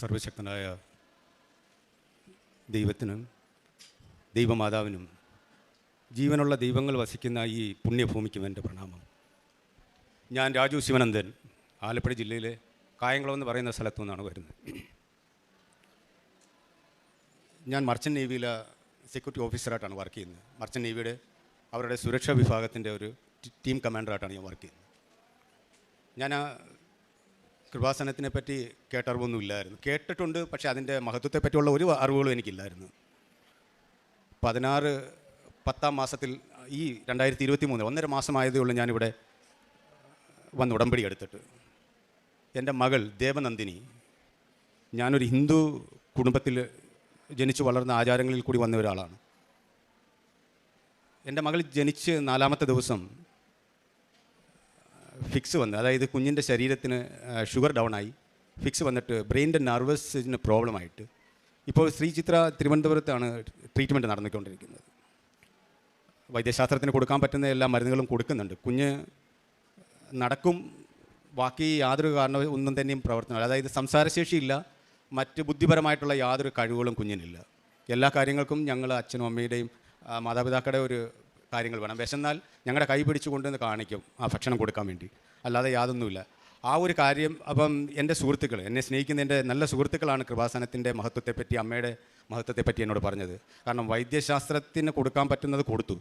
സർവശക്തനായ ദൈവത്തിനും ദൈവമാതാവിനും ജീവനുള്ള ദൈവങ്ങൾ വസിക്കുന്ന ഈ പുണ്യഭൂമിക്കും എന്റെ പ്രണാമം. ഞാൻ രാജു ശിവനന്ദൻ ആലപ്പുഴ ജില്ലയിലെ കായംകുളം എന്ന് പറയുന്ന സ്ഥലത്തു നിന്നാണ് വരുന്നത്. ഞാൻ മർച്ചൻ നേവിയിലെ സെക്യൂരിറ്റി ഓഫീസറായിട്ടാണ് വർക്ക് ചെയ്യുന്നത്. മർച്ചൻ നേവിയുടെ അവരുടെ സുരക്ഷാ വിഭാഗത്തിന്റെ ഒരു ടീം കമാൻഡറായിട്ടാണ് ഞാൻ വർക്ക് ചെയ്യുന്നത്. ഞാൻ കൃപാസനത്തിനെ പറ്റി കേട്ടറിവൊന്നും ഇല്ലായിരുന്നു കേട്ടിട്ടുണ്ട് പക്ഷേ അതിന്റെ മഹത്വത്തെ പറ്റിയുള്ള ഒരു അറിവുകളും എനിക്കില്ലായിരുന്നു. പതിനാറ് പത്താം മാസത്തിൽ ഈ രണ്ടായിരത്തി ഇരുപത്തി മൂന്ന് ഒന്നര മാസമായതേ ഉള്ളൂ ഞാനിവിടെ വന്ന് ഉടമ്പടി എടുത്തിട്ട്. എന്റെ മകൾ ദേവനന്ദിനി ഞാനൊരു ഹിന്ദു കുടുംബത്തിൽ ജനിച്ചു വളർന്ന ആചാരങ്ങളിൽ കൂടി വന്ന ഒരാളാണ്. എന്റെ മകൾ ജനിച്ച് നാലാമത്തെ ദിവസം ഫിക്സ് വന്ന് അതായത് കുഞ്ഞിന്റെ ശരീരത്തിന് ഷുഗർ ഡൗൺ ആയി ഫിക്സ് വന്നിട്ട് ബ്രെയിനിന്റെ നെർവസിന് പ്രോബ്ലമായിട്ട് ഇപ്പോൾ ശ്രീ ചിത്ര തിരുവനന്തപുരത്താണ് ട്രീറ്റ്മെന്റ് നടന്നിക്കൊണ്ടിരിക്കുന്നത് വൈദ്യശാസ്ത്രത്തിന് കൊടുക്കാൻ പറ്റുന്ന എല്ലാ മരുന്നുകളും കൊടുക്കുന്നുണ്ട്. കുഞ്ഞ് നടക്കും ബാക്കി യാതൊരു കാരണം ഒന്നും തന്നെയും പ്രവർത്തനമില്ല അതായത് സംസാരശേഷിയില്ല മറ്റ് ബുദ്ധിപരമായിട്ടുള്ള യാതൊരു കഴിവുകളും കുഞ്ഞിനില്ല. എല്ലാ കാര്യങ്ങൾക്കും ഞങ്ങൾ അച്ഛനും അമ്മയുടെയും മാതാപിതാക്കളുടെ ഒരു കാര്യങ്ങൾ വേണം. വിശന്നാൽ ഞങ്ങളുടെ കൈ പിടിച്ചു കൊണ്ടുവന്ന് കാണിക്കും ആ ഭക്ഷണം കൊടുക്കാൻ വേണ്ടി. അല്ലാതെ യാതൊന്നുമില്ല. ആ ഒരു കാര്യം അപ്പം എന്റെ സുഹൃത്തുക്കൾ എന്നെ സ്നേഹിക്കുന്ന എന്റെ നല്ല സുഹൃത്തുക്കളാണ് കൃപാസനത്തിന്റെ മഹത്വത്തെപ്പറ്റി അമ്മയുടെ മഹത്വത്തെപ്പറ്റി എന്നോട് പറഞ്ഞത്. കാരണം വൈദ്യശാസ്ത്രത്തിന് കൊടുക്കാൻ പറ്റുന്നത് കൊടുത്തു.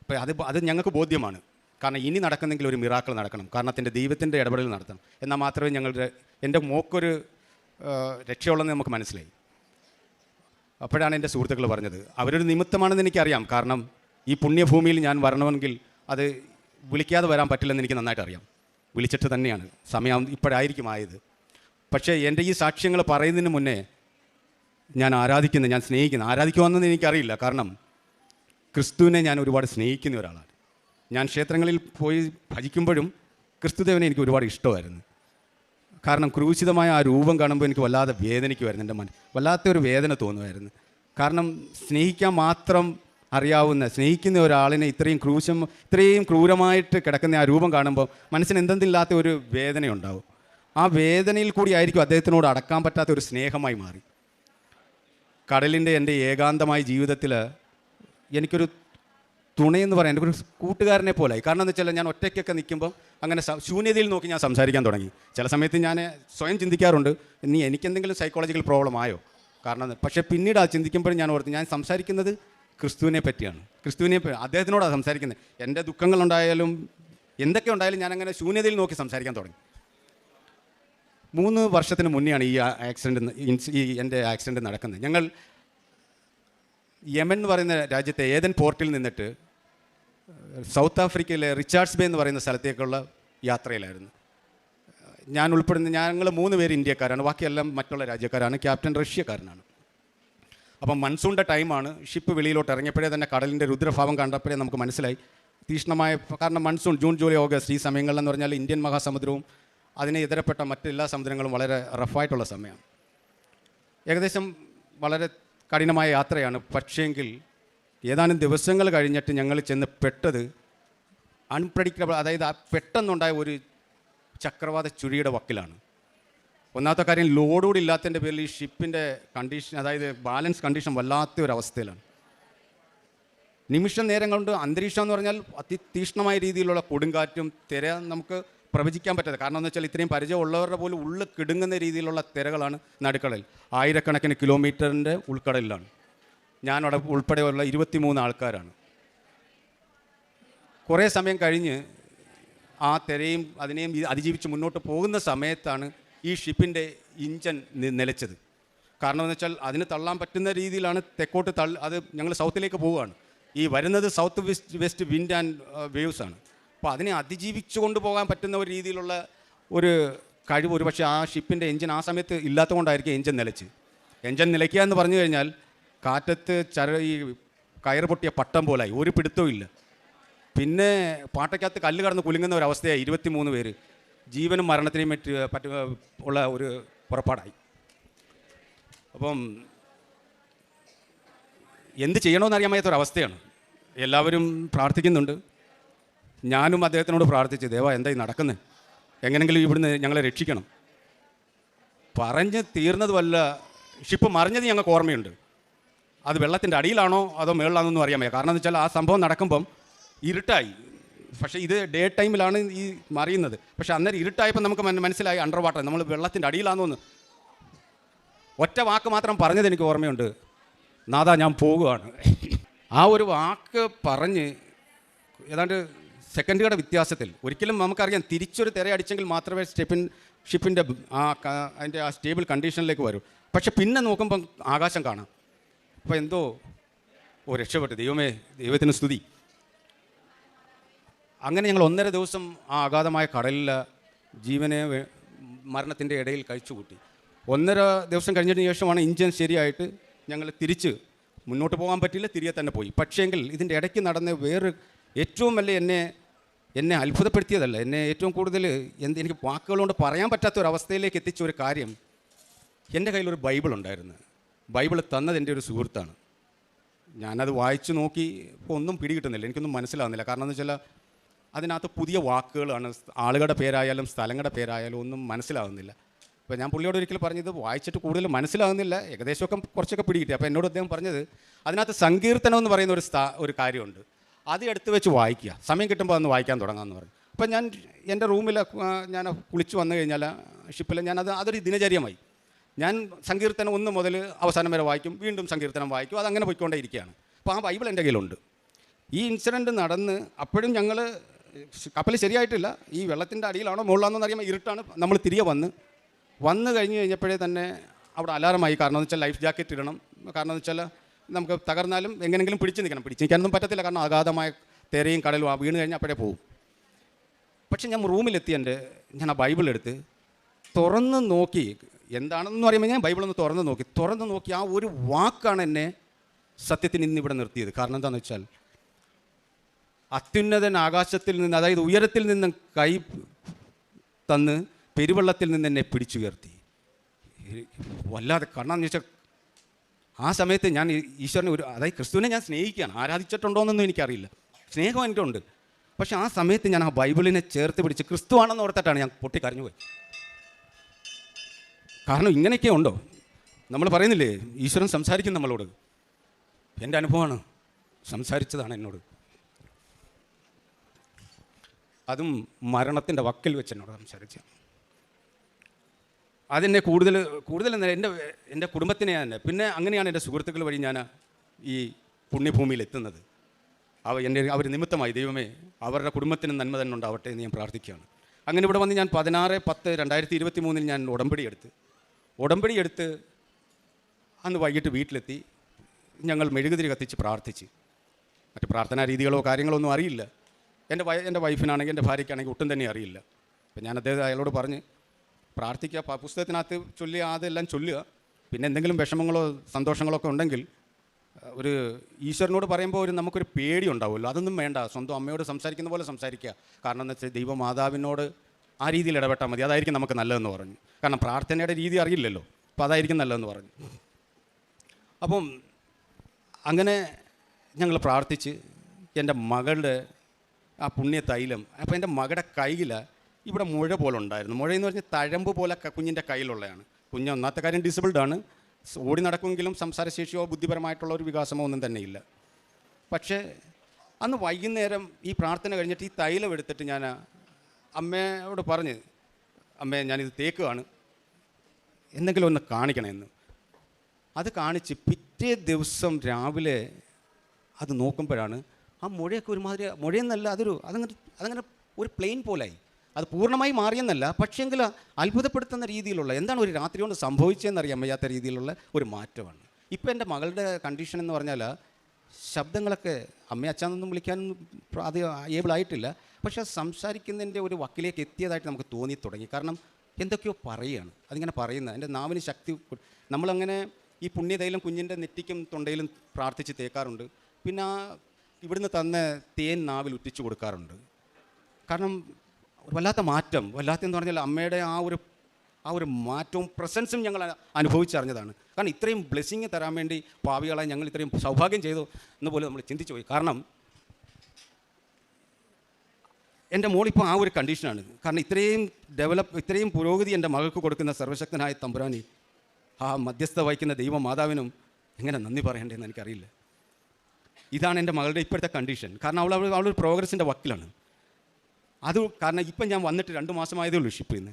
അപ്പോൾ അത് അത് ഞങ്ങൾക്ക് ബോധ്യമാണ്. കാരണം ഇനി നടക്കുന്നെങ്കിൽ ഒരു മിറാക്കൾ നടക്കണം. കാരണത്തിന്റെ ദൈവത്തിന്റെ ഇടപെടൽ നടത്തണം. എന്നാൽ മാത്രമേ ഞങ്ങളുടെ എന്റെ മോക്കൊരു രക്ഷയുള്ളതെന്ന് നമുക്ക് മനസ്സിലായി. അപ്പോഴാണ് എന്റെ സുഹൃത്തുക്കൾ പറഞ്ഞത്. അവരൊരു നിമിത്തമാണെന്ന് എനിക്കറിയാം. കാരണം ഈ പുണ്യഭൂമിയിൽ ഞാൻ വരണമെങ്കിൽ അത് വിളിക്കാതെ വരാൻ പറ്റില്ലെന്ന് എനിക്ക് നന്നായിട്ട് അറിയാം. വിളിച്ചിട്ട് തന്നെയാണ്. സമയം ഇപ്പോഴായിരിക്കും ആയത്. പക്ഷേ എന്റെ ഈ സാക്ഷ്യങ്ങൾ പറയുന്നതിന് മുന്നേ ഞാൻ ആരാധിക്കുന്ന ഞാൻ സ്നേഹിക്കുന്ന ആരാധിക്കുമെന്ന് എനിക്കറിയില്ല. കാരണം ക്രിസ്തുവിനെ ഞാൻ ഒരുപാട് സ്നേഹിക്കുന്ന ഒരാളാണ്. ഞാൻ ക്ഷേത്രങ്ങളിൽ പോയി ഭജിക്കുമ്പോഴും ക്രിസ്തുദേവനെ എനിക്ക് ഒരുപാട് ഇഷ്ടമായിരുന്നു. കാരണം ക്രൂശിതമായ ആ രൂപം കാണുമ്പോൾ എനിക്ക് വല്ലാതെ വേദനിക്കുമായിരുന്നു എന്റെ മനസ്സിൽ. വല്ലാത്തൊരു വേദന തോന്നുമായിരുന്നു. കാരണം സ്നേഹിക്കാൻ മാത്രം അറിയാവുന്ന സ്നേഹിക്കുന്ന ഒരാളിനെ ഇത്രയും ക്രൂശം ഇത്രയും ക്രൂരമായിട്ട് കിടക്കുന്ന ആ രൂപം കാണുമ്പോൾ മനസ്സിന് എന്തെന്തില്ലാത്ത ഒരു വേദനയുണ്ടാവും. ആ വേദനയിൽ കൂടി ആയിരിക്കും അദ്ദേഹത്തിനോട് അടക്കാൻ പറ്റാത്ത ഒരു സ്നേഹമായി മാറി. കടലിന്റെ എന്റെ ഏകാന്തമായ ജീവിതത്തിൽ എനിക്കൊരു തുണയെന്ന് പറയാൻ എന്റെ ഒരു കൂട്ടുകാരനെ പോലായി. കാരണം എന്ന് വെച്ചാൽ ഞാൻ ഒറ്റയ്ക്കൊക്കെ നിൽക്കുമ്പോൾ അങ്ങനെ ശൂന്യതയിൽ നോക്കി ഞാൻ സംസാരിക്കാൻ തുടങ്ങി. ചില സമയത്ത് ഞാൻ സ്വയം ചിന്തിക്കാറുണ്ട് ഇനി എനിക്കെന്തെങ്കിലും സൈക്കോളജിക്കൽ പ്രോബ്ലം ആയോ? കാരണം. പക്ഷേ പിന്നീട് ആ ചിന്തിക്കുമ്പോഴും ഞാൻ ഓർത്ത് ഞാൻ സംസാരിക്കുന്നത് ക്രിസ്തുവിനെ പറ്റിയാണ്. ക്രിസ്തുവിനെ അദ്ദേഹത്തിനോടാണ് സംസാരിക്കുന്നത് എന്റെ ദുഃഖങ്ങളുണ്ടായാലും എന്തൊക്കെ ഉണ്ടായാലും ഞാൻ അങ്ങനെ ശൂന്യതയിൽ നോക്കി സംസാരിക്കാൻ തുടങ്ങി. മൂന്ന് വർഷത്തിന് മുന്നെയാണ് ഈ ആക്സിഡന്റ് ഈ എന്റെ ആക്സിഡന്റ് നടക്കുന്നത്. ഞങ്ങൾ യമൻ എന്ന് പറയുന്ന രാജ്യത്തെ ഏതൻ പോർട്ടിൽ നിന്നിട്ട് സൗത്ത് ആഫ്രിക്കയിലെ റിച്ചാർഡ്സ് ബേ എന്ന് പറയുന്ന സ്ഥലത്തേക്കുള്ള യാത്രയിലായിരുന്നു. ഞാൻ ഉൾപ്പെടുന്ന ഞങ്ങൾ മൂന്ന് പേര് ഇന്ത്യക്കാരാണ് ബാക്കിയെല്ലാം മറ്റുള്ള രാജ്യക്കാരാണ് ക്യാപ്റ്റൻ റഷ്യക്കാരനാണ്. അപ്പം മൺസൂണിന്റെ ടൈമാണ് ഷിപ്പ് വെളിയിലോട്ട് ഇറങ്ങിയപ്പോഴേ തന്നെ കടലിന്റെ രുദ്രഭാവം കണ്ടപ്പോഴേ നമുക്ക് മനസ്സിലായി. തീഷ്ണമായ കാരണം മൺസൂൺ ജൂൺ ജൂലൈ ഓഗസ്റ്റ് ഈ സമയങ്ങളിലെന്ന് പറഞ്ഞാൽ ഇന്ത്യൻ മഹാസമുദ്രവും അതിനെ ഇതരപ്പെട്ട മറ്റെല്ലാ സമുദ്രങ്ങളും വളരെ റഫായിട്ടുള്ള സമയമാണ്. ഏകദേശം വളരെ കഠിനമായ യാത്രയാണ്. പക്ഷേങ്കിൽ ഏതാനും ദിവസങ്ങൾ കഴിഞ്ഞിട്ട് ഞങ്ങൾ ചെന്ന് പെട്ടത് അൺപ്രഡിക്റ്റബിൾ അതായത് പെട്ടെന്നുണ്ടായ ഒരു ചക്രവാത ചുഴിയുടെ വക്കിലാണ്. ഒന്നാമത്തെ കാര്യം ലോഡ് കൂടി ഇല്ലാത്തതിന്റെ പേരിൽ ഈ ഷിപ്പിന്റെ കണ്ടീഷൻ അതായത് ബാലൻസ് കണ്ടീഷൻ വല്ലാത്ത ഒരു അവസ്ഥയിലാണ് നിമിഷ നേരം കൊണ്ട് അന്തരീക്ഷം എന്ന് പറഞ്ഞാൽ അതിതീക്ഷ്ണമായ രീതിയിലുള്ള കൊടുങ്കാറ്റും തിര നമുക്ക് പ്രവചിക്കാൻ പറ്റാതെ കാരണം എന്ന് വെച്ചാൽ ഇത്രയും പരിചയമുള്ളവരുടെ പോലും ഉള്ളിൽ കിടുങ്ങുന്ന രീതിയിലുള്ള തിരകളാണ് നടുക്കടൽ ആയിരക്കണക്കിന് കിലോമീറ്ററിന്റെ ഉൾക്കടലിലാണ്. ഞാൻ അവിടെ ഉൾപ്പെടെയുള്ള ഇരുപത്തിമൂന്ന് ആൾക്കാരാണ്. കുറേ സമയം കഴിഞ്ഞ് ആ തിരയും അതിനെയും അതിജീവിച്ച് മുന്നോട്ട് പോകുന്ന സമയത്താണ് ഈ ഷിപ്പിന്റെ ഇഞ്ചൻ നിലച്ചത്. കാരണം എന്ന് വെച്ചാൽ അതിന് തള്ളാൻ പറ്റുന്ന രീതിയിലാണ് തെക്കോട്ട് തള്ളി അത് ഞങ്ങൾ സൗത്തിലേക്ക് പോവുകയാണ്. ഈ വരുന്നത് south west west wind and waves ആണ്. അപ്പോൾ അതിനെ അതിജീവിച്ചു കൊണ്ടുപോകാൻ പറ്റുന്ന ഒരു രീതിയിലുള്ള ഒരു കഴിവ് ഒരു പക്ഷേ ആ ഷിപ്പിന്റെ എഞ്ചിൻ ആ സമയത്ത് ഇല്ലാത്തതുകൊണ്ടായിരിക്കും എഞ്ചിൻ നിലച്ച്. എഞ്ചിൻ നിലയ്ക്കുക എന്ന് പറഞ്ഞു കഴിഞ്ഞാൽ കാറ്റത്ത് ചര ഈ കയറ് പൊട്ടിയ പട്ടം പോലായി. ഒരു പിടുത്തവും ഇല്ല. പിന്നെ പാട്ടയ്ക്കകത്ത് കല്ല് കടന്ന് കുലുങ്ങുന്ന ഒരു അവസ്ഥയായി. ഇരുപത്തിമൂന്ന് പേര്. ജീവനും മരണത്തിനെയും പറ്റി പറ്റ ഉള്ള ഒരു പുറപ്പാടായി. അപ്പം എന്ത് ചെയ്യണമെന്ന് അറിയാൻ എല്ലാവരും പ്രാർത്ഥിക്കുന്നുണ്ട്. ഞാനും അദ്ദേഹത്തിനോട് പ്രാർത്ഥിച്ചു ദേവ എന്തായി നടക്കുന്നത് എങ്ങനെങ്കിലും ഇവിടുന്ന് ഞങ്ങളെ രക്ഷിക്കണം. പറഞ്ഞ് തീർന്നതുമല്ല ഷിപ്പ് മറിഞ്ഞത് ഞങ്ങൾക്ക് ഓർമ്മയുണ്ട്. അത് വെള്ളത്തിന്റെ അടിയിലാണോ അതോ മേളിലാണെന്നൊന്നും അറിയാൻ വയ്യ കാരണം എന്ന് വെച്ചാൽ ആ സംഭവം നടക്കുമ്പം ഇരുട്ടായി. പക്ഷേ ഇത് ഡേ ടൈമിലാണ് ഈ മറിയുന്നത്. പക്ഷേ അന്നേരം ഇരുട്ടായപ്പോൾ നമുക്ക് മനസ്സിലായി അണ്ടർ വാട്ടർ നമ്മൾ വെള്ളത്തിന്റെ അടിയിലാണെന്ന് ഒറ്റ വാക്ക് മാത്രം പറഞ്ഞത് എനിക്ക് ഓർമ്മയുണ്ട്. നാദാ ഞാൻ പോവുകയാണ് ആ ഒരു വാക്ക് പറഞ്ഞ് ഏതാണ്ട് സെക്കൻഡുകളുടെ വ്യത്യാസത്തിൽ ഒരിക്കലും നമുക്കറിയാം തിരിച്ചൊരു തിര അടിച്ചെങ്കിൽ മാത്രമേ സ്റ്റെപ്പിൻ ഷിപ്പിന്റെ ആ അതിന്റെ ആ സ്റ്റേബിൾ കണ്ടീഷനിലേക്ക് വരൂ. പക്ഷെ പിന്നെ നോക്കുമ്പം ആകാശം കാണാം. അപ്പോൾ എന്തോ ഓ രക്ഷപ്പെട്ടു. ദൈവമേ ദൈവത്തിന് സ്തുതി. അങ്ങനെ ഞങ്ങൾ ഒന്നര ദിവസം ആ അഗാധമായ കടലിൽ ജീവനെ മരണത്തിന്റെ ഇടയിൽ കഴിച്ചുകൂട്ടി ഒന്നര ദിവസം കഴിഞ്ഞതിന് ശേഷമാണ് ഇഞ്ചൻ ശരിയായിട്ട് ഞങ്ങൾ തിരിച്ച് മുന്നോട്ട് പോകാൻ പറ്റില്ല തിരികെ തന്നെ പോയി. പക്ഷേങ്കിൽ ഇതിന്റെ ഇടയ്ക്ക് നടന്ന വേറെ ഏറ്റവും വലിയ എന്നെ എന്നെ അത്ഭുതപ്പെടുത്തിയതല്ല എന്നെ ഏറ്റവും കൂടുതൽ എന്ത് എനിക്ക് വാക്കുകൾ കൊണ്ട് പറയാൻ പറ്റാത്ത ഒരു അവസ്ഥയിലേക്ക് എത്തിച്ച ഒരു കാര്യം എന്റെ കയ്യിലൊരു ബൈബിൾ ഉണ്ടായിരുന്നു. ബൈബിൾ തന്നത് എന്റെ ഒരു സുഹൃത്താണ്. ഞാനത് വായിച്ചു നോക്കി ഇപ്പോൾ ഒന്നും പിടികിട്ടുന്നില്ല എനിക്കൊന്നും മനസ്സിലാവുന്നില്ല. കാരണം എന്ന് വെച്ചാൽ അതിനകത്ത് പുതിയ വാക്കുകളാണ്. ആളുകളുടെ പേരായാലും സ്ഥലങ്ങളുടെ പേരായാലും ഒന്നും മനസ്സിലാവുന്നില്ല. അപ്പോൾ ഞാൻ പുള്ളിയോട് ഒരിക്കൽ പറഞ്ഞത് വായിച്ചിട്ട് കൂടുതൽ മനസ്സിലാവുന്നില്ല. ഏകദേശമൊക്കെ കുറച്ചൊക്കെ പിടികിട്ടി. അപ്പോൾ എന്നോട് അദ്ദേഹം പറഞ്ഞത് അതിനകത്ത് സങ്കീർത്തനം എന്ന് പറയുന്ന ഒരു സ്ഥാ ഒരു കാര്യമുണ്ട്. അത് എടുത്ത് വെച്ച് വായിക്കുക. സമയം കിട്ടുമ്പോൾ അന്ന് വായിക്കാൻ തുടങ്ങാമെന്ന് പറഞ്ഞു. അപ്പോൾ ഞാൻ എന്റെ റൂമിൽ ഞാൻ കുളിച്ച് വന്നു കഴിഞ്ഞാൽ ഷിപ്പിൽ ഞാനത് അതൊരു ദിനചര്യമായി. ഞാൻ സങ്കീർത്തനം ഒന്ന് മുതൽ അവസാനം വരെ വായിക്കും. വീണ്ടും സങ്കീർത്തനം വായിക്കും. അതങ്ങനെ പോയിക്കൊണ്ടേ ഇരിക്കുകയാണ് അപ്പോൾ ആ ബൈബിൾ എന്റെ കയ്യിലുണ്ട്. ഈ ഇൻസിഡന്റ് നടന്ന് അപ്പോഴും ഞങ്ങൾ കപ്പൽ ശരിയായിട്ടില്ല. ഈ വെള്ളത്തിന്റെ അടിയിലാണോ മുകളിലാണോ അറിയാമോ ഇരുട്ടാണ്. നമ്മൾ തിരികെ വന്ന്. വന്ന് കഴിഞ്ഞ് കഴിഞ്ഞപ്പോഴേ തന്നെ അവിടെ അലാറമായി. കാരണം എന്ന് വെച്ചാൽ ലൈഫ് ജാക്കറ്റ് ഇടണം. കാരണം എന്ന് വെച്ചാൽ നമുക്ക് തകർന്നാലും എങ്ങനെങ്കിലും പിടിച്ച് നിൽക്കണം. പിടിച്ച് നിൽക്കാനൊന്നും പറ്റത്തില്ല. കാരണം അഗാധമായ തെരയും കടലും വീണ് കഴിഞ്ഞാൽ അപ്പോഴേ പോകും പക്ഷെ ഞാൻ റൂമിലെത്തി എന്റെ ഞാൻ ആ ബൈബിൾ എടുത്ത് തുറന്ന് നോക്കി. എന്താണെന്ന് പറയുമ്പോൾ ഞാൻ ബൈബിൾ ഒന്ന് തുറന്ന് നോക്കി. തുറന്ന് നോക്കി ആ ഒരു വാക്കാണ് എന്നെ സത്യത്തിന് ഇന്ന് ഇവിടെ നിർത്തിയത്. കാരണം എന്താണെന്ന് വെച്ചാൽ അത്യുന്നതൻ ആകാശത്തിൽ നിന്ന് അതായത് ഉയരത്തിൽ നിന്ന് കൈ തന്ന് പെരുവെള്ളത്തിൽ നിന്ന് എന്നെ പിടിച്ചുയർത്തി. വല്ലാതെ കണ്ണാന്ന് വെച്ചാൽ ആ സമയത്ത് ഞാൻ ഈശ്വരനെ ഒരു അതായത് ക്രിസ്തുവിനെ ഞാൻ സ്നേഹിക്കുകയാണ്. ആരാധിച്ചിട്ടുണ്ടോയെന്നൊന്നും എനിക്കറിയില്ല. സ്നേഹം എനിക്കുണ്ട്. പക്ഷെ ആ സമയത്ത് ഞാൻ ആ ബൈബിളിനെ ചേർത്ത് പിടിച്ച് ക്രിസ്തു ആണെന്ന് ഓർത്തിട്ടാണ് ഞാൻ പൊട്ടിക്കരഞ്ഞു പോയി കാരണം ഇങ്ങനെയൊക്കെ ഉണ്ടോ? നമ്മൾ പറയുന്നില്ലേ ഈശ്വരൻ സംസാരിക്കും നമ്മളോട്. എന്റെ അനുഭവമാണ് സംസാരിച്ചതാണ് എന്നോട്. അതും മരണത്തിന്റെ വക്കിൽ വെച്ച് എന്നോട് സംസാരിച്ച. അതെന്നെ കൂടുതൽ കൂടുതൽ എന്റെ എന്റെ കുടുംബത്തിനെ തന്നെ പിന്നെ അങ്ങനെയാണ് എന്റെ സുഹൃത്തുക്കൾ വഴി ഞാൻ ഈ പുണ്യഭൂമിയിൽ എത്തുന്നത്. അവ എന്റെ അവർ നിമിത്തമായി ദൈവമേ അവരുടെ കുടുംബത്തിന് നന്മ തന്നെ ഉണ്ടാവട്ടെ എന്ന് ഞാൻ പ്രാർത്ഥിക്കുകയാണ്. അങ്ങനെ ഇവിടെ വന്ന് ഞാൻ പതിനാറ് പത്ത് രണ്ടായിരത്തി ഇരുപത്തി മൂന്നിൽ ഞാൻ ഉടമ്പടി എടുത്ത് ഉടമ്പടി എടുത്ത് അന്ന് വൈകിട്ട് വീട്ടിലെത്തി ഞങ്ങൾ മെഴുകുതിരി കത്തിച്ച് പ്രാർത്ഥിച്ച്. മറ്റ് പ്രാർത്ഥനാ രീതികളോ കാര്യങ്ങളോ ഒന്നും അറിയില്ല. എന്റെ വൈ എന്റെ വൈഫിനാണെങ്കിൽ എന്റെ ഭാര്യയ്ക്കാണെങ്കിൽ ഒട്ടും തന്നെ അറിയില്ല. അപ്പം ഞാൻ അദ്ദേഹം അയാളോട് പറഞ്ഞ് പ്രാർത്ഥിക്കുക പുസ്തകത്തിനകത്ത് ചൊല്ലുക അതെല്ലാം ചൊല്ലുക. പിന്നെ എന്തെങ്കിലും വിഷമങ്ങളോ സന്തോഷങ്ങളോ ഒക്കെ ഉണ്ടെങ്കിൽ ഒരു ഈശ്വരനോട് പറയുമ്പോൾ ഒരു നമുക്കൊരു പേടി ഉണ്ടാവുമല്ലോ അതൊന്നും വേണ്ട. സ്വന്തം അമ്മയോട് സംസാരിക്കുന്ന പോലെ സംസാരിക്കുക. കാരണം എന്ന് വെച്ചാൽ ദൈവമാതാവിനോട് ആ രീതിയിൽ ഇടപെട്ടാൽ മതി. അതായിരിക്കും നമുക്ക് നല്ലതെന്ന് പറഞ്ഞു. കാരണം പ്രാർത്ഥനയുടെ രീതി അറിയില്ലല്ലോ. അപ്പോൾ അതായിരിക്കും നല്ലതെന്ന് പറഞ്ഞു. അപ്പം അങ്ങനെ ഞങ്ങൾ പ്രാർത്ഥിച്ച് എന്റെ മകളുടെ ആ പുണ്യ തൈലം അപ്പോൾ എന്റെ മകളുടെ കയ്യിൽ ഇവിടെ മുഴ പോലെ ഉണ്ടായിരുന്നു. മുഴ എന്ന് പറഞ്ഞാൽ തഴമ്പ് പോലെ കുഞ്ഞിന്റെ കയ്യിലുള്ളതാണ് കുഞ്ഞ് ഒന്നാമത്തെ കാര്യം ഡിസബിൾഡ് ആണ്. ഓടി നടക്കുമെങ്കിലും സംസാരശേഷിയോ ബുദ്ധിപരമായിട്ടുള്ള ഒരു വികാസമോ ഒന്നും തന്നെ ഇല്ല. പക്ഷേ അന്ന് വൈകുന്നേരം ഈ പ്രാർത്ഥന കഴിഞ്ഞിട്ട് ഈ തൈലം എടുത്തിട്ട് ഞാൻ അമ്മയോട് പറഞ്ഞ് അമ്മേ ഞാനിത് തേക്കുകയാണ്. എന്തെങ്കിലും ഒന്ന് കാണിക്കണമെന്ന് അത് കാണിച്ച് പിറ്റേ ദിവസം രാവിലെ അത് നോക്കുമ്പോഴാണ് ആ മുഴയൊക്കെ ഒരുമാതിരി മുഴയെന്നല്ല അതൊരു അതങ്ങനെ അതങ്ങനെ ഒരു പ്ലെയിൻ പോലായി. അത് പൂർണമായി മാറിയെന്നല്ല പക്ഷേങ്കിൽ അത്ഭുതപ്പെടുത്തുന്ന രീതിയിലുള്ള എന്താണ് ഒരു രാത്രി കൊണ്ട് സംഭവിച്ചതെന്നറിയാൻ വയ്യാത്ത രീതിയിലുള്ള ഒരു മാറ്റമാണ്. ഇപ്പോൾ എന്റെ മകളുടെ കണ്ടീഷൻ എന്ന് പറഞ്ഞാൽ ശബ്ദങ്ങളൊക്കെ അമ്മ അച്ഛനൊന്നും വിളിക്കാനൊന്നും അത് ഏബിളായിട്ടില്ല പക്ഷേ സംസാരിക്കുന്നതിന്റെ ഒരു വക്കിലേക്ക് എത്തിയതായിട്ട് നമുക്ക് തോന്നി തുടങ്ങി. കാരണം എന്തൊക്കെയോ പറയുകയാണ്. അതിങ്ങനെ പറയുന്നത്. എന്റെ നാവിന് ശക്തി നമ്മളങ്ങനെ ഈ പുണ്യതൈലം കുഞ്ഞിന്റെ നെറ്റിക്കും തൊണ്ടയിലും പ്രാർത്ഥിച്ച് തേക്കാറുണ്ട്. പിന്നെ ആ ഇവിടുന്ന് തന്ന തേൻ നാവിൽ ഉറ്റിച്ചു കൊടുക്കാറുണ്ട്. കാരണം വല്ലാത്ത മാറ്റം വല്ലാത്ത എന്ന് പറഞ്ഞാൽ അമ്മയുടെ ആ ഒരു ആ ഒരു മാറ്റവും പ്രസൻസും ഞങ്ങൾ അനുഭവിച്ചറിഞ്ഞതാണ്. കാരണം ഇത്രയും ബ്ലെസ്സിങ് തരാൻ വേണ്ടി പാവികളായി ഞങ്ങൾ ഇത്രയും സൗഭാഗ്യം ചെയ്തു എന്ന് പോലും നമ്മൾ ചിന്തിച്ചു പോയി. കാരണം എന്റെ മോളിപ്പോൾ ആ ഒരു കണ്ടീഷനാണ്. കാരണം ഇത്രയും ഡെവലപ്പ് ഇത്രയും പുരോഗതി എന്റെ മകൾക്ക് കൊടുക്കുന്ന സർവശക്തനായ തമ്പുരാനി ആ മധ്യസ്ഥ വഹിക്കുന്ന ദൈവമാതാവിനും എങ്ങനെ നന്ദി പറയണ്ടേന്ന് എനിക്കറിയില്ല. ഇതാണ് എന്റെ മകളുടെ ഇപ്പോഴത്തെ കണ്ടീഷൻ കാരണം അവൾ അവൾ അവളൊരു പ്രോഗ്രസിന്റെ വക്കിലാണ്. അത് കാരണം ഇപ്പം ഞാൻ വന്നിട്ട് രണ്ട് മാസമായതേ ഉള്ളൂ ഷിപ്പിൽ നിന്ന്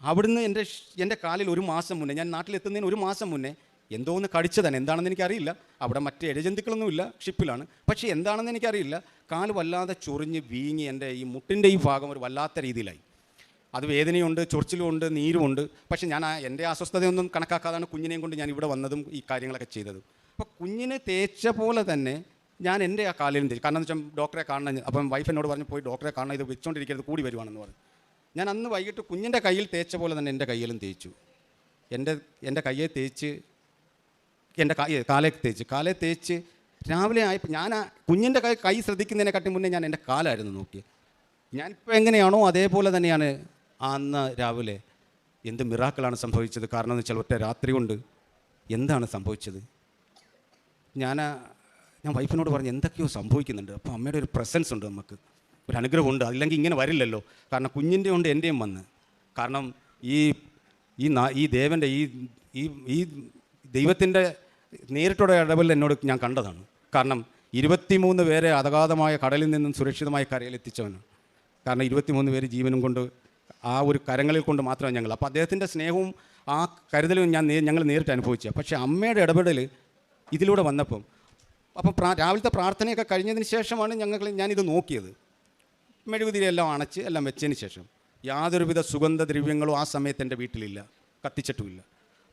അവിടുന്ന് എന്റെ എന്റെ കാലിൽ ഒരു മാസം മുന്നേ ഞാൻ നാട്ടിലെത്തുന്നതിന് ഒരു മാസം മുന്നേ എന്തോ ഒന്ന് കടിച്ചതാണ്. എന്താണെന്ന് എനിക്കറിയില്ല. അവിടെ മറ്റ് ഇഴജന്തുക്കളൊന്നുമില്ല ഷിപ്പിലാണ് പക്ഷേ എന്താണെന്ന് എനിക്കറിയില്ല. കാൽ വല്ലാതെ ചൊറിഞ്ഞ് വീങ്ങി എന്റെ ഈ മുട്ടിന്റെ ഈ ഭാഗം ഒരു വല്ലാത്ത രീതിയിലായി. അത് വേദനയുണ്ട് ചൊറിച്ചിലുമുണ്ട് നീരുമുണ്ട് പക്ഷേ ഞാൻ എന്റെ അസ്വസ്ഥതയൊന്നും കണക്കാക്കാതാണ് കുഞ്ഞിനെയും കൊണ്ട് ഞാൻ ഇവിടെ വന്നതും ഈ കാര്യങ്ങളൊക്കെ ചെയ്തത്. അപ്പോൾ കുഞ്ഞിനെ തേച്ച പോലെ തന്നെ ഞാൻ എന്റെ ആ കാലിലും തിരിച്ചു കാരണം എന്ന് വെച്ചാൽ ഡോക്ടറെ കാണണം അപ്പം വൈഫ് എന്നോട് പറഞ്ഞു പോയി ഡോക്ടറെ കാണണം ഇത് വെച്ചുകൊണ്ടിരിക്കരുത് കൂടി വരുവാണെന്ന് പറഞ്ഞു. ഞാൻ അന്ന് വൈകിട്ട് കുഞ്ഞിന്റെ കയ്യിൽ തേച്ച പോലെ തന്നെ എന്റെ കയ്യിലും തേച്ചു. എന്റെ എന്റെ കയ്യെ തേച്ച് എന്റെ കാലേ തേച്ച്. കാലേ തേച്ച് രാവിലെ ആയപ്പോൾ ഞാൻ ആ കുഞ്ഞിന്റെ കൈ കൈ ശ്രദ്ധിക്കുന്നതിനെക്കാട്ടി മുന്നേ ഞാൻ എന്റെ കാലായിരുന്നു നോക്കിയത് ഞാനിപ്പോൾ എങ്ങനെയാണോ അതേപോലെ തന്നെയാണ് അന്ന് രാവിലെ എന്ത് മിറാക്കളാണ് സംഭവിച്ചത്. കാരണം എന്ന് വെച്ചാൽ ഒറ്റ രാത്രി കൊണ്ട് എന്താണ് സംഭവിച്ചത്? ഞാൻ ഞാൻ വൈഫിനോട് പറഞ്ഞു എന്തൊക്കെയോ സംഭവിക്കുന്നുണ്ട്. അപ്പോൾ അമ്മയുടെ ഒരു പ്രസൻസ് ഉണ്ട് നമുക്ക്. ഒരു അനുഗ്രഹമുണ്ട്. അല്ലെങ്കിൽ ഇങ്ങനെ വരില്ലല്ലോ. കാരണം കുഞ്ഞിന്റെ ഉണ്ട് എന്റെയും വന്ന്. കാരണം ഈ ഈ ഈ ദേവന്റെ ഈ ഈ ദൈവത്തിന്റെ നേരിട്ടുള്ള ഇടപെടൽ എന്നോട് ഞാൻ കണ്ടതാണ്. കാരണം ഇരുപത്തിമൂന്ന് പേരെ അഗാധമായ കടലിൽ നിന്നും സുരക്ഷിതമായ കരയിലെത്തിച്ചവനാണ് കാരണം ഇരുപത്തിമൂന്ന് പേര് ജീവനും കൊണ്ട് ആ ഒരു കരങ്ങളിൽ കൊണ്ട് മാത്രമാണ് ഞങ്ങൾ. അപ്പോൾ അദ്ദേഹത്തിന്റെ സ്നേഹവും ആ കരുതലും ഞാൻ ഞങ്ങൾ നേരിട്ട് അനുഭവിച്ചു. പക്ഷേ അമ്മയുടെ ഇടപെടൽ ഇതിലൂടെ വന്നപ്പം അപ്പം രാവിലത്തെ പ്രാർത്ഥനയൊക്കെ കഴിഞ്ഞതിന് ശേഷമാണ് ഞങ്ങൾ ഞാനിത് നോക്കിയത്. മെഴുകുതിരിയെല്ലാം അണച്ച് എല്ലാം വെച്ചതിന് ശേഷം. യാതൊരുവിധ സുഗന്ധദ്രവ്യങ്ങളും ആ സമയത്ത് എന്റെ വീട്ടിലില്ല. കത്തിച്ചിട്ടുമില്ല.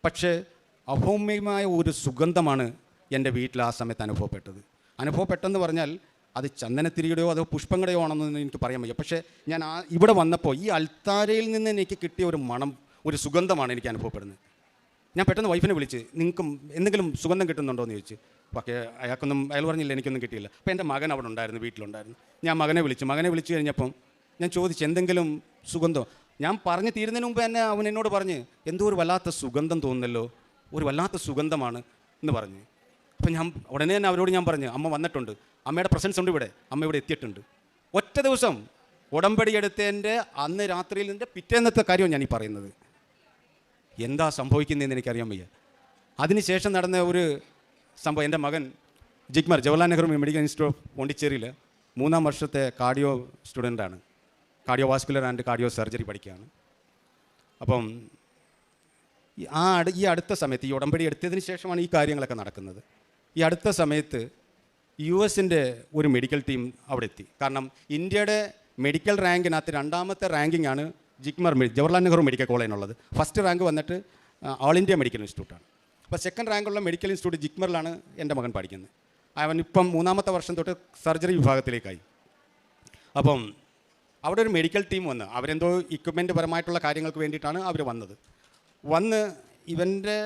പക്ഷേ അഭൗമ്യമായ ഒരു സുഗന്ധമാണ് എന്റെ വീട്ടിൽ ആ സമയത്ത് അനുഭവപ്പെട്ടത്. അനുഭവപ്പെട്ടെന്ന് പറഞ്ഞാൽ അത് ചന്ദനത്തിരിയുടെയോ അതോ പുഷ്പങ്ങളുടെയോ ആണെന്ന് എനിക്ക് പറയാൻ വയ്യ. പക്ഷേ ഞാൻ ആ ഇവിടെ വന്നപ്പോൾ ഈ അൽത്താരയിൽ നിന്ന് എനിക്ക് കിട്ടിയ ഒരു മണം ഒരു സുഗന്ധമാണ് എനിക്ക് അനുഭവപ്പെടുന്നത്. ഞാൻ പെട്ടെന്ന് വൈഫിനെ വിളിച്ച് നിങ്ങൾക്കും എന്തെങ്കിലും സുഗന്ധം കിട്ടുന്നുണ്ടോ എന്ന് ചോദിച്ചു. പക്ഷേ അയാൾക്കൊന്നും അയാൾ പറഞ്ഞില്ല എനിക്കൊന്നും കിട്ടിയില്ല. അപ്പോൾ എന്റെ മകൻ അവിടെ ഉണ്ടായിരുന്നു വീട്ടിലുണ്ടായിരുന്നു. ഞാൻ മകനെ വിളിച്ചു. മകനെ വിളിച്ചു കഴിഞ്ഞപ്പം ഞാൻ ചോദിച്ചു എന്തെങ്കിലും സുഗന്ധം? ഞാൻ പറഞ്ഞു തീരുന്നതിന് മുമ്പ് തന്നെ അവൻ എന്നോട് പറഞ്ഞ് എന്തോ ഒരു വല്ലാത്ത സുഗന്ധം തോന്നുന്നല്ലോ ഒരു വല്ലാത്ത സുഗന്ധമാണ് എന്ന് പറഞ്ഞു. അപ്പം ഞാൻ ഉടനെ തന്നെ അവരോട് ഞാൻ പറഞ്ഞു അമ്മ വന്നിട്ടുണ്ട്. അമ്മയുടെ പ്രസൻസ് ഉണ്ട് ഇവിടെ. അമ്മ ഇവിടെ എത്തിയിട്ടുണ്ട്. ഒറ്റ ദിവസം ഉടമ്പടി എടുത്തതിന്റെ അന്ന് രാത്രിയിൽ നിന്റെ പിറ്റേന്നത്തെ കാര്യമാണ് ഞാൻ ഈ പറയുന്നത്. എന്താ സംഭവിക്കുന്നതെന്ന് എനിക്കറിയാൻ വയ്യ. അതിനുശേഷം നടന്ന ഒരു സംഭവം എന്റെ മകൻ JIPMER Jawaharlal Nehru medical institute of പോണ്ടിച്ചേരിയിൽ മൂന്നാം വർഷത്തെ cardio സ്റ്റുഡന്റാണ്. Cardio vascular and cardio surgery പഠിക്കുകയാണ്. അപ്പം ആ അടു ഈ അടുത്ത സമയത്ത് ഈ ഉടമ്പടി എടുത്തതിന് ശേഷമാണ് ഈ കാര്യങ്ങളൊക്കെ നടക്കുന്നത്. ഈ അടുത്ത സമയത്ത് യു എസിന്റെ ഒരു മെഡിക്കൽ ടീം അവിടെ എത്തി. കാരണം ഇന്ത്യയുടെ മെഡിക്കൽ റാങ്കിനകത്ത് രണ്ടാമത്തെ റാങ്കിങ്ങാണ് ജിഗ്മർ ജവഹർലാൽ നെഹ്റു മെഡിക്കൽ കോളേജിനുള്ളത്. ഫസ്റ്റ് റാങ്ക് വന്നിട്ട് ഓൾ ഇന്ത്യ മെഡിക്കൽ ഇൻസ്റ്റിറ്റ്യൂട്ടാണ്. അപ്പോൾ സെക്കൻഡ് റാങ്കുള്ള മെഡിക്കൽ ഇൻസ്റ്റിറ്റ്യൂട്ട് ജിക്മറിലാണ് എന്റെ മകൻ പഠിക്കുന്നത്. അവൻ ഇപ്പം മൂന്നാമത്തെ വർഷം തൊട്ട് സർജറി വിഭാഗത്തിലേക്കായി. അപ്പം അവിടെ ഒരു മെഡിക്കൽ ടീം വന്ന് അവരെന്തോ ഇക്വിപ്മെന്റ് പരമായിട്ടുള്ള കാര്യങ്ങൾക്ക് വേണ്ടിയിട്ടാണ് അവർ വന്നത്. വന്ന് ഇവന്റെ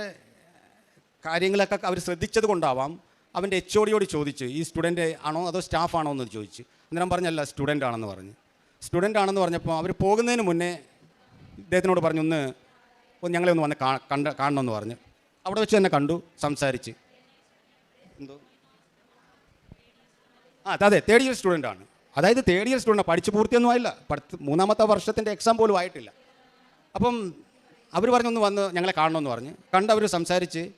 കാര്യങ്ങളൊക്കെ അവർ ശ്രദ്ധിച്ചത് കൊണ്ടാവാം അവന്റെ എച്ച് ഒടിയോട് ചോദിച്ച് ഈ സ്റ്റുഡന്റ് ആണോ അതോ സ്റ്റാഫ് ആണോ എന്ന് ചോദിച്ച്. അന്നേരം പറഞ്ഞല്ല സ്റ്റുഡന്റ് ആണെന്ന് പറഞ്ഞ്. സ്റ്റുഡന്റ് ആണെന്ന് പറഞ്ഞപ്പോൾ അവർ പോകുന്നതിന് മുന്നേ ഇദ്ദേഹത്തിനോട് പറഞ്ഞു ഒന്ന് ഞങ്ങളെ ഒന്ന് വന്ന് കാണണമെന്ന് പറഞ്ഞു. അവിടെ വെച്ച് തന്നെ കണ്ടു സംസാരിച്ച്. എന്തോ? ആ അതെ തേർഡ് ഇയർ സ്റ്റുഡന്റ് ആണ്. അതായത് തേർഡ് ഇയർ സ്റ്റുഡന്റ് പഠിച്ച് പൂർത്തിയൊന്നും ആയില്ല. പഠിത്ത മൂന്നാമത്തെ വർഷത്തിന്റെ എക്സാം പോലും ആയിട്ടില്ല. അപ്പം അവർ പറഞ്ഞൊന്ന് വന്ന് ഞങ്ങളെ കാണണമെന്ന് പറഞ്ഞ്. കണ്ട് അവർ സംസാരിച്ച്.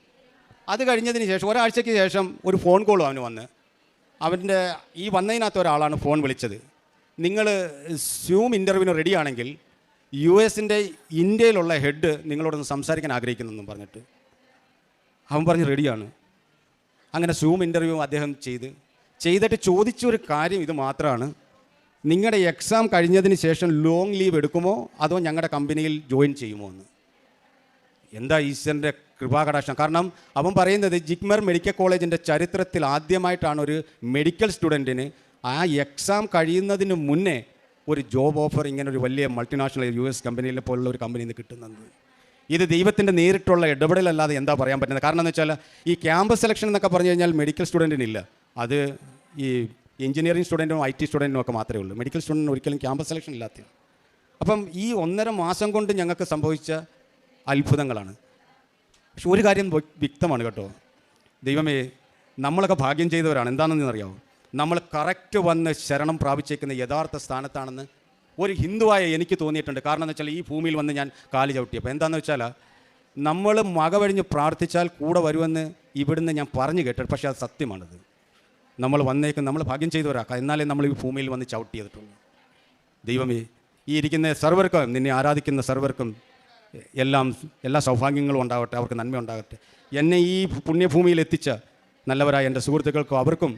അത് കഴിഞ്ഞതിന് ശേഷം ഒരാഴ്ചയ്ക്ക് ശേഷം ഒരു ഫോൺ കോളും അവന് വന്ന്. അവന്റെ ഈ വന്നതിനകത്ത് ഒരാളാണ് ഫോൺ വിളിച്ചത്. നിങ്ങൾ സ്യൂം ഇന്റർവ്യൂവിന് റെഡിയാണെങ്കിൽ യു എസിന്റെ ഇന്ത്യയിലുള്ള ഹെഡ് നിങ്ങളോടൊന്ന് സംസാരിക്കാൻ ആഗ്രഹിക്കുന്നെന്നും പറഞ്ഞിട്ട്. അവൻ പറഞ്ഞ് റെഡിയാണ്. അങ്ങനെ സൂം ഇന്റർവ്യൂ അദ്ദേഹം ചെയ്ത്. ചെയ്തിട്ട് ചോദിച്ച ഒരു കാര്യം ഇത് മാത്രമാണ് നിങ്ങളുടെ എക്സാം കഴിഞ്ഞതിന് ശേഷം ലോങ് ലീവ് എടുക്കുമോ? അതോ ഞങ്ങളുടെ കമ്പനിയിൽ ജോയിൻ ചെയ്യുമോ എന്ന്? എന്താ ഈശ്വരന്റെ കൃപാകടാക്ഷം? കാരണം അവൻ പറയുന്നത് ജിഗ്മർ മെഡിക്കൽ കോളേജിന്റെ ചരിത്രത്തിൽ ആദ്യമായിട്ടാണ് ഒരു മെഡിക്കൽ സ്റ്റുഡന്റിന് ആ എക്സാം കഴിയുന്നതിന് മുന്നേ ഒരു ജോബ് ഓഫർ ഇങ്ങനെ ഒരു വലിയ മൾട്ടിനാഷണൽ യു എസ് കമ്പനിയിലെ പോലുള്ള ഒരു കമ്പനിയിൽ നിന്ന് കിട്ടുന്നത്. ഇത് ദൈവത്തിന്റെ നേരിട്ടുള്ള ഇടപെടലല്ലാതെ എന്താ പറയാൻ പറ്റുന്നത്? കാരണം എന്ന് വെച്ചാൽ ഈ ക്യാമ്പസ് സെലക്ഷൻ എന്നൊക്കെ പറഞ്ഞു കഴിഞ്ഞാൽ മെഡിക്കൽ സ്റ്റുഡന്റിനില്ല അത് ഈ എഞ്ചിനീയറിംഗ് സ്റ്റുഡന്റും ഐ ടി സ്റ്റുഡന്റിനും ഒക്കെ മാത്രമേ ഉള്ളൂ. മെഡിക്കൽ സ്റ്റുഡന്റിന് ഒരിക്കലും ക്യാമ്പസ് സെലക്ഷൻ ഇല്ലാത്ത അപ്പം ഈ ഒന്നര മാസം കൊണ്ട് ഞങ്ങൾക്ക് സംഭവിച്ച അത്ഭുതങ്ങളാണ്. പക്ഷെ ഒരു കാര്യം വ്യക്തമാണ് കേട്ടോ. ദൈവമേ നമ്മളൊക്കെ ഭാഗ്യം ചെയ്തവരാണ്. എന്താണെന്ന് അറിയാമോ നമ്മൾ കറക്റ്റ് വന്ന് ശരണം പ്രാപിച്ചേക്കുന്ന യഥാർത്ഥ സ്ഥാനത്താണെന്ന് ഒരു ഹിന്ദുവായ എനിക്ക് തോന്നിയിട്ടുണ്ട്. കാരണം എന്ന് വെച്ചാൽ ഈ ഭൂമിയിൽ വന്ന് ഞാൻ കാൽ ചവിട്ടിയപ്പോൾ. എന്താണെന്ന് വെച്ചാൽ നമ്മൾ മകവഴിഞ്ഞ് പ്രാർത്ഥിച്ചാൽ കൂടെ വരുമെന്ന് ഇവിടുന്ന് ഞാൻ പറഞ്ഞു കേട്ടു പക്ഷേ അത് സത്യമാണത്. നമ്മൾ വന്നേക്കും നമ്മൾ ഭാഗ്യം ചെയ്തവരാക്കാം. എന്നാലേ നമ്മൾ ഈ ഭൂമിയിൽ വന്ന് ചവിട്ടി ചെയ്തിട്ടുള്ളൂ ദൈവമേ ഈ ഇരിക്കുന്ന സർവർക്കും നിന്നെ ആരാധിക്കുന്ന സർവർക്കും എല്ലാം എല്ലാ സൗഭാഗ്യങ്ങളും ഉണ്ടാവട്ടെ. അവർക്ക് നന്മ ഉണ്ടാകട്ടെ. എന്നെ ഈ പുണ്യഭൂമിയിൽ എത്തിച്ച നല്ലവരായ എന്റെ സുഹൃത്തുക്കൾക്കും അവർക്കും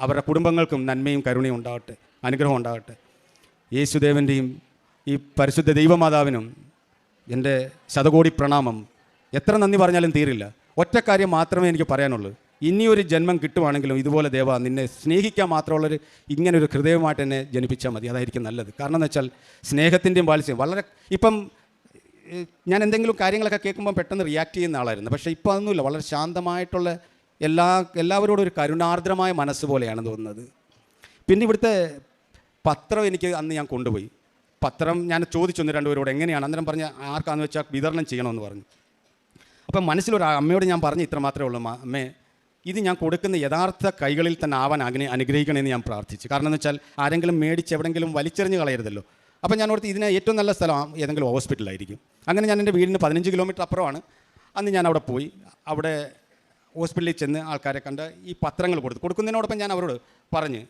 അവരുടെ കുടുംബങ്ങൾക്കും നന്മയും കരുണയും ഉണ്ടാവട്ടെ. അനുഗ്രഹം ഉണ്ടാകട്ടെ യേശുദേവന്റെയും ഈ പരിശുദ്ധ ദൈവമാതാവിനും എന്റെ ശതകോടി പ്രണാമം. എത്ര നന്ദി പറഞ്ഞാലും തീരില്ല. ഒറ്റ കാര്യം മാത്രമേ എനിക്ക് പറയാനുള്ളൂ. ഇനിയൊരു ജന്മം കിട്ടുവാണെങ്കിലും ഇതുപോലെ ദേവ നിന്നെ സ്നേഹിക്കാൻ മാത്രമുള്ളൊരു ഇങ്ങനൊരു ഹൃദയമായിട്ട് എന്നെ ജനിപ്പിച്ചാൽ മതി. അതായിരിക്കും നല്ലത്. കാരണം എന്ന് വെച്ചാൽ സ്നേഹത്തിന്റെയും വാത്സ്യം വളരെ ഇപ്പം ഞാൻ എന്തെങ്കിലും കാര്യങ്ങളൊക്കെ കേൾക്കുമ്പോൾ പെട്ടെന്ന് റിയാക്ട് ചെയ്യുന്ന ആളായിരുന്നു. പക്ഷേ ഇപ്പോൾ അതൊന്നുമില്ല. വളരെ ശാന്തമായിട്ടുള്ള എല്ലാ എല്ലാവരോടും ഒരു കരുണാർദ്രമായ മനസ്സ് പോലെയാണ് തോന്നുന്നത്. പിന്നെ ഇവിടുത്തെ പത്രം എനിക്ക് അന്ന് ഞാൻ കൊണ്ടുപോയി. പത്രം ഞാൻ ചോദിച്ചു ഒന്ന് രണ്ടുപേരോട് എങ്ങനെയാണ്? അന്നേരം പറഞ്ഞ ആർക്കാന്ന് വെച്ചാൽ വിതരണം ചെയ്യണമെന്ന് പറഞ്ഞു. അപ്പം മനസ്സിലൊരു അമ്മയോട് ഞാൻ പറഞ്ഞു ഇത്ര മാത്രമേ ഉള്ളൂ അമ്മേ ഇത് ഞാൻ കൊടുക്കുന്ന യഥാർത്ഥ കൈകളിൽ തന്നെ ആവാൻ അഗ്നി അനുഗ്രഹിക്കണമെന്ന് ഞാൻ പ്രാർത്ഥിച്ചു. കാരണം എന്ന് വെച്ചാൽ ആരെങ്കിലും മേടിച്ച് എവിടെയെങ്കിലും വലിച്ചെറിഞ്ഞ് കളയരുതല്ലോ. അപ്പം ഞാൻ ഓർത്ത് ഇതിന് ഏറ്റവും നല്ല സ്ഥലം ഏതെങ്കിലും ഹോസ്പിറ്റലായിരിക്കും. അങ്ങനെ ഞാൻ എന്റെ വീടിന് പതിനഞ്ച് കിലോമീറ്റർ അപ്പുറമാണ്. അന്ന് ഞാൻ അവിടെ പോയി. അവിടെ ഹോസ്പിറ്റലിൽ ചെന്ന് ആൾക്കാരെ കണ്ട് ഈ പത്രങ്ങൾ കൊടുത്തു. കൊടുക്കുന്നതിനോടൊപ്പം ഞാൻ അവരോട് പറഞ്ഞ്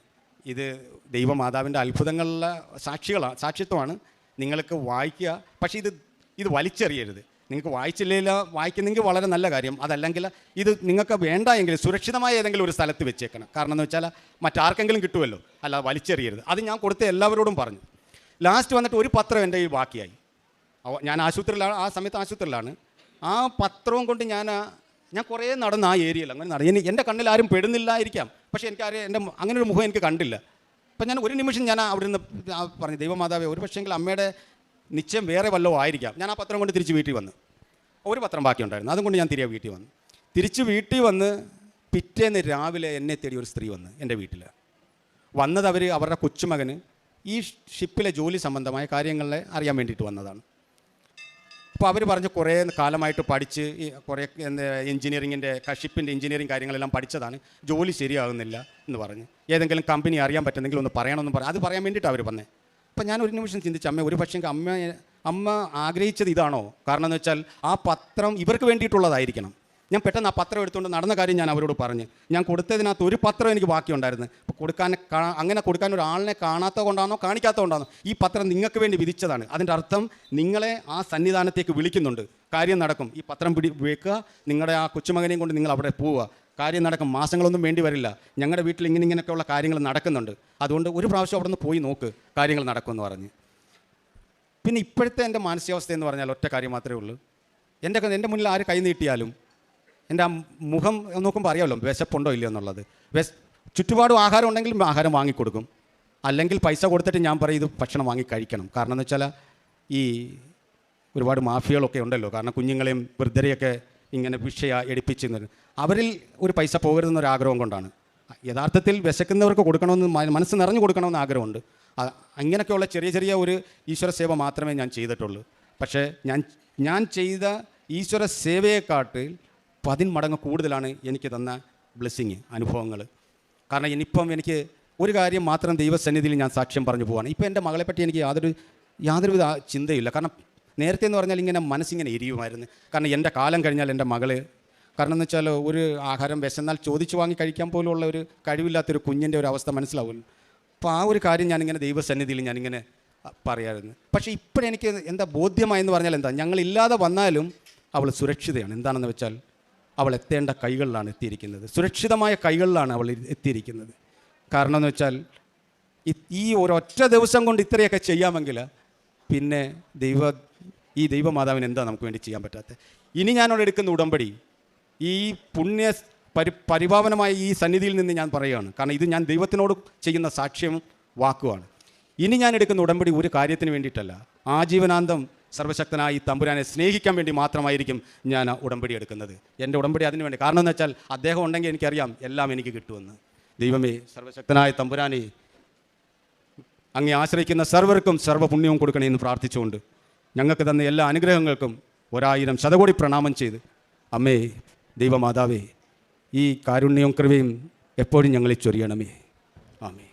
ഇത് ദൈവമാതാവിന്റെ അത്ഭുതങ്ങളിലെ സാക്ഷികളാണ് സാക്ഷിത്വമാണ്. നിങ്ങൾക്ക് വായിക്കുക പക്ഷേ ഇത് ഇത് വലിച്ചെറിയരുത്. നിങ്ങൾക്ക് വായിച്ചില്ലെങ്കിൽ വായിക്കുന്നെങ്കിൽ വളരെ നല്ല കാര്യം. അതല്ലെങ്കിൽ ഇത് നിങ്ങൾക്ക് വേണ്ട എങ്കിൽ സുരക്ഷിതമായ ഏതെങ്കിലും ഒരു സ്ഥലത്ത് വെച്ചേക്കണം. കാരണം എന്ന് വെച്ചാൽ മറ്റാർക്കെങ്കിലും കിട്ടുമല്ലോ. അല്ല വലിച്ചെറിയരുത്. അത് ഞാൻ കൊടുത്ത എല്ലാവരോടും പറഞ്ഞു. ലാസ്റ്റ് വന്നിട്ട് ഒരു പത്രം എന്റെ കയ്യിൽ ബാക്കിയായി. ഞാൻ ആശുപത്രിയിലാണ് ആ സമയത്ത് ആശുപത്രിയിലാണ്. ആ പത്രവും കൊണ്ട് ഞാൻ ഞാൻ കുറേ നടന്ന് ആ ഏരിയയിൽ അങ്ങനെ നടന്നു. എന്റെ കണ്ണിൽ ആരും പെടുന്നില്ലായിരിക്കാം. പക്ഷേ എനിക്ക് ആരും എന്റെ അങ്ങനെ ഒരു മുഖം എനിക്ക് കണ്ടില്ല. അപ്പം ഞാൻ ഒരു നിമിഷം ഞാൻ അവിടെ നിന്ന് പറഞ്ഞു ദൈവമാതാവേ ഒരു പക്ഷേങ്കിൽ അമ്മയുടെ നിശ്ചയം വേറെ വല്ലതും ആയിരിക്കാം. ഞാൻ ആ പത്രം കൊണ്ട് തിരിച്ച് വീട്ടിൽ വന്നു. ഒരു പത്രം ബാക്കി ബാക്കിയുണ്ടായിരുന്നു. അതുകൊണ്ട് ഞാൻ തിരികെ വീട്ടിൽ വന്നു. തിരിച്ച് വീട്ടിൽ വന്ന് പിറ്റേന്ന് രാവിലെ എന്നെ തേടി ഒരു സ്ത്രീ വന്ന് എന്റെ വീട്ടിൽ വന്നത് അവർ അവരുടെ കൊച്ചുമകന് ഈ ഷിപ്പിലെ ജോലി സംബന്ധമായ കാര്യങ്ങളെ അറിയാൻ വേണ്ടിയിട്ട് വന്നതാണ്. അപ്പോൾ അവർ പറഞ്ഞ് കുറേ കാലമായിട്ട് പഠിച്ച് കുറേ എഞ്ചിനീയറിങ്ങിന്റെ കഷിപ്പിന്റെ എഞ്ചിനീയറിങ് കാര്യങ്ങളെല്ലാം പഠിച്ചതാണ്. ജോലി ശരിയാകുന്നില്ല എന്ന് പറഞ്ഞ്. ഏതെങ്കിലും കമ്പനി അറിയാൻ പറ്റുന്നെങ്കിൽ ഒന്ന് പറയണമെന്ന് പറഞ്ഞു. അത് പറയാൻ വേണ്ടിയിട്ടാണ് അവർ വന്നേ. അപ്പോൾ ഞാൻ ഒരു നിമിഷം ചിന്തിച്ച അമ്മ ഒരു പക്ഷേ അമ്മ അമ്മ ആഗ്രഹിച്ചത് ഇതാണോ? കാരണം എന്ന് വെച്ചാൽ ആ പത്രം ഇവർക്ക് വേണ്ടിയിട്ടുള്ളതായിരിക്കണം. ഞാൻ പെട്ടെന്ന് ആ പത്രം എടുത്തുകൊണ്ട് നടന്ന കാര്യം ഞാൻ അവരോട് പറഞ്ഞു. ഞാൻ കൊടുത്തതിനകത്ത് ഒരു പത്രം എനിക്ക് ബാക്കിയുണ്ടായിരുന്നു. അപ്പോൾ കൊടുക്കാൻ അങ്ങനെ കൊടുക്കാൻ ഒരാളിനെ കാണാത്ത കൊണ്ടാണോ കാണിക്കാത്ത കൊണ്ടാണോ? ഈ പത്രം നിങ്ങൾക്ക് വേണ്ടി വിധിച്ചതാണ്. അതിന്റെ അർത്ഥം നിങ്ങളെ ആ സന്നിധാനത്തേക്ക് വിളിക്കുന്നുണ്ട്. കാര്യം നടക്കും. ഈ പത്രം പിടി വെക്കുക. നിങ്ങളുടെ ആ കൊച്ചുമകനെയും കൊണ്ട് നിങ്ങൾ അവിടെ പോവുക. കാര്യം നടക്കും. മാസങ്ങളൊന്നും വേണ്ടി വരില്ല. ഞങ്ങളുടെ വീട്ടിൽ ഇങ്ങനെ ഇങ്ങനെയൊക്കെയുള്ള കാര്യങ്ങൾ നടക്കുന്നുണ്ട്. അതുകൊണ്ട് ഒരു പ്രാവശ്യം അവിടെ നിന്ന് പോയി നോക്ക്. കാര്യങ്ങൾ നടക്കുമെന്ന് പറഞ്ഞ്. പിന്നെ ഇപ്പോഴത്തെ എന്റെ മാനസികാവസ്ഥ എന്ന് പറഞ്ഞാൽ ഒറ്റ കാര്യം മാത്രമേ ഉള്ളൂ. എന്റെ എന്റെ മുന്നിൽ ആര് കൈ നീട്ടിയാലും എന്റെ ആ മുഖം നോക്കുമ്പോൾ അറിയാമല്ലോ വിശപ്പുണ്ടോ ഇല്ലയോ എന്നുള്ളത്. വിശ ചുറ്റുപാടും ആഹാരം ഉണ്ടെങ്കിൽ ആഹാരം വാങ്ങിക്കൊടുക്കും. അല്ലെങ്കിൽ പൈസ കൊടുത്തിട്ട് ഞാൻ പറയും ഇത് ഭക്ഷണം വാങ്ങി കഴിക്കണം. കാരണം എന്ന് വെച്ചാൽ ഈ ഒരുപാട് മാഫിയകളൊക്കെ ഉണ്ടല്ലോ. കാരണം കുഞ്ഞുങ്ങളെയും വൃദ്ധരെയൊക്കെ ഇങ്ങനെ വിഷയ എടുപ്പിച്ച് അവരിൽ ഒരു പൈസ പോകരുതെന്നൊരു ആഗ്രഹം കൊണ്ടാണ്. യഥാർത്ഥത്തിൽ വിശക്കുന്നവർക്ക് കൊടുക്കണമെന്ന് മനസ്സ് നിറഞ്ഞു കൊടുക്കണമെന്ന് ആഗ്രഹമുണ്ട്. അങ്ങനെയൊക്കെയുള്ള ചെറിയ ചെറിയ ഒരു ഈശ്വര സേവ മാത്രമേ ഞാൻ ചെയ്തിട്ടുള്ളൂ. പക്ഷേ ഞാൻ ഞാൻ ചെയ്ത ഈശ്വര സേവയെക്കാട്ടിൽ പതിന്മടങ്ങ് കൂടുതലാണ് എനിക്ക് തന്ന ബ്ലെസ്സിങ് അനുഭവങ്ങൾ. കാരണം ഇനിയിപ്പം എനിക്ക് ഒരു കാര്യം മാത്രം ദൈവസന്നിധിയിൽ ഞാൻ സാക്ഷ്യം പറഞ്ഞു പോവാണ്. ഇപ്പം എന്റെ മകളെപ്പറ്റി എനിക്ക് യാതൊരു യാതൊരുവിധ ചിന്തയില്ല. കാരണം നേരത്തെ എന്ന് പറഞ്ഞാൽ ഇങ്ങനെ മനസ്സിങ്ങനെ എരിയുമായിരുന്നു. കാരണം എന്റെ കാലം കഴിഞ്ഞാൽ എന്റെ മകൾ കാരണം എന്ന് വെച്ചാൽ ഒരു ആഹാരം വിശന്നാൽ ചോദിച്ചു വാങ്ങി കഴിക്കാൻ പോലുള്ള ഒരു കഴിവില്ലാത്തൊരു കുഞ്ഞിന്റെ ഒരു അവസ്ഥ മനസ്സിലാവുമല്ലോ അപ്പോൾ ആ ഒരു കാര്യം ഞാനിങ്ങനെ ദൈവസന്നിധിയിൽ ഞാനിങ്ങനെ പറയായിരുന്നു. പക്ഷേ ഇപ്പോഴെനിക്ക് എന്താ ബോധ്യമായെന്ന് പറഞ്ഞാൽ എന്താ? ഞങ്ങളില്ലാതെ വന്നാലും അവൾ സുരക്ഷിതയാണ്. എന്താണെന്ന് വെച്ചാൽ അവൾ എത്തേണ്ട കൈകളിലാണ് എത്തിയിരിക്കുന്നത്. സുരക്ഷിതമായ കൈകളിലാണ് അവൾ എത്തിയിരിക്കുന്നത്. കാരണം എന്ന് വെച്ചാൽ ഈ ഒരൊറ്റ ദിവസം കൊണ്ട് ഇത്രയൊക്കെ ചെയ്യാമെങ്കിൽ പിന്നെ ദൈവ ഈ ദൈവമാതാവിന് എന്താ നമുക്ക് വേണ്ടി ചെയ്യാൻ പറ്റാത്തത്? ഇനി ഞാനോട് എടുക്കുന്ന ഉടമ്പടി ഈ പുണ്യ പരി പരിപാവനമായ ഈ സന്നിധിയിൽ നിന്ന് ഞാൻ പറയുകയാണ്. കാരണം ഇത് ഞാൻ ദൈവത്തിനോട് ചെയ്യുന്ന സാക്ഷ്യം വാക്കുവാണ്. ഇനി ഞാൻ എടുക്കുന്ന ഉടമ്പടി ഒരു കാര്യത്തിന് വേണ്ടിയിട്ടല്ല. ആജീവനാന്തം സർവശക്തനായി തമ്പുരാനെ സ്നേഹിക്കാൻ വേണ്ടി മാത്രമായിരിക്കും ഞാൻ ഉടമ്പടി എടുക്കുന്നത്. എന്റെ ഉടമ്പടി അതിന് വേണ്ടി. കാരണം എന്ന് വെച്ചാൽ അദ്ദേഹം ഉണ്ടെങ്കിൽ എനിക്കറിയാം എല്ലാം എനിക്ക് കിട്ടുമെന്ന്. ദൈവമേ സർവശക്തനായ തമ്പുരാനെ അങ്ങേ ആശ്രയിക്കുന്ന സർവർക്കും സർവപുണ്യവും കൊടുക്കണേ എന്ന് പ്രാർത്ഥിച്ചുകൊണ്ട് ഞങ്ങൾക്ക് തന്ന എല്ലാ അനുഗ്രഹങ്ങൾക്കും ഒരായിരം ശതകോടി പ്രണാമം ചെയ്ത് അമ്മേ ദൈവമാതാവേ ഈ കാരുണ്യവും കൃപയും എപ്പോഴും ഞങ്ങളെ ചൊരിയണമേ. ആമേ